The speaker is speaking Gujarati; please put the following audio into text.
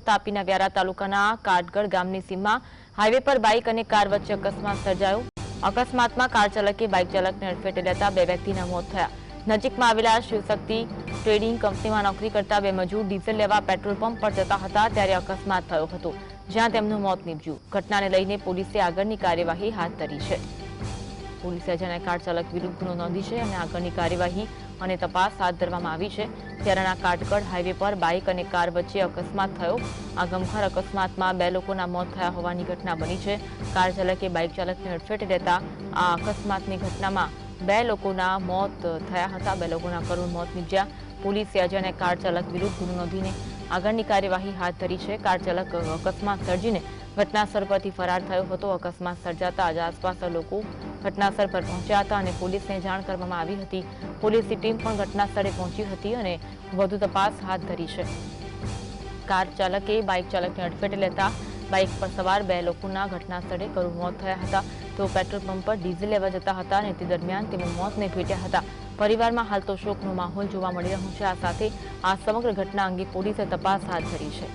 તાપીના વ્યારા તાલુકાના કાટગઢ ગામની સીમમાં હાઈવે પર બાઇક અને કાર વચ્ચે અકસ્માત સર્જાયો. અકસ્માતમાં કાર ચાલકે બાઇક ચાલકને અડફેટે લેતા બે વ્યક્તિના મોત થયા. નજીકમાં આવેલા શિવશક્તિ ટ્રેડિંગ કંપનીમાં નોકરી કરતા બે મજૂર ડીઝલ લેવા પેટ્રોલ પંપ પર જતા હતા ત્યારે અકસ્માત થયો હતો, જ્યાં તેમનું મોત નીપજ્યું. ઘટનાને લઈને પોલીસે આગળની કાર્યવાહી હાથ ધરી છે. પોલીસે અજાણ્યા કાર ચાલક વિરુદ્ધ ગુનો નોંધી છે અને આગળની કાર્યવાહી અને તપાસ હાથ ધરવામાં આવી છે. ત્યારેના કાટકડ હાઈવે પર બાઇક અને કાર વચ્ચે અકસ્માત થયો. આ ગમખર અકસ્માતમાં બે લોકોના મોત થયા હોવાની ઘટના બની છે. કાર ચાલકે બાઇક ચાલકને અડફેટે લેતા આ અકસ્માતની ઘટનામાં બે લોકોના મોત થયા હતા. બે લોકોના કરુણ મોત નીપજ્યા. પોલીસે અજાણ્યા કાર ચાલક વિરુદ્ધ ગુનો નોંધીને આગળની કાર્યવાહી હાથ ધરી છે. કાર ચાલક અકસ્માત સર્જીને ઘટનાસ્થળ પરથી ફરાર થયો હતો. અકસ્માત સર્જાતા આજે આસપાસના લોકો ઘટનાસ્થળ પર પહોંચ્યા હતા અને પોલીસને જાણ કરવામાં આવી હતી. પોલીસની ટીમ પણ ઘટનાસ્થળે પહોંચી હતી અને વધુ તપાસ હાથ ધરી છે. કાર ચાલકે, બાઇક ચાલકને અડફેટે લેતા બાઇક પર સવાર બે લોકોના ઘટનાસ્થળે કરુણ મોત થયા હતા. તેઓ પેટ્રોલ પંપ પર ડીઝલ લેવા જતા હતા અને તે દરમિયાન તેઓ મોતને ભેટ્યા હતા. પરિવારમાં હાલ તો શોકનો માહોલ જોવા મળી રહ્યો છે. આ સાથે આ સમગ્ર ઘટના અંગે પોલીસે તપાસ હાથ ધરી છે.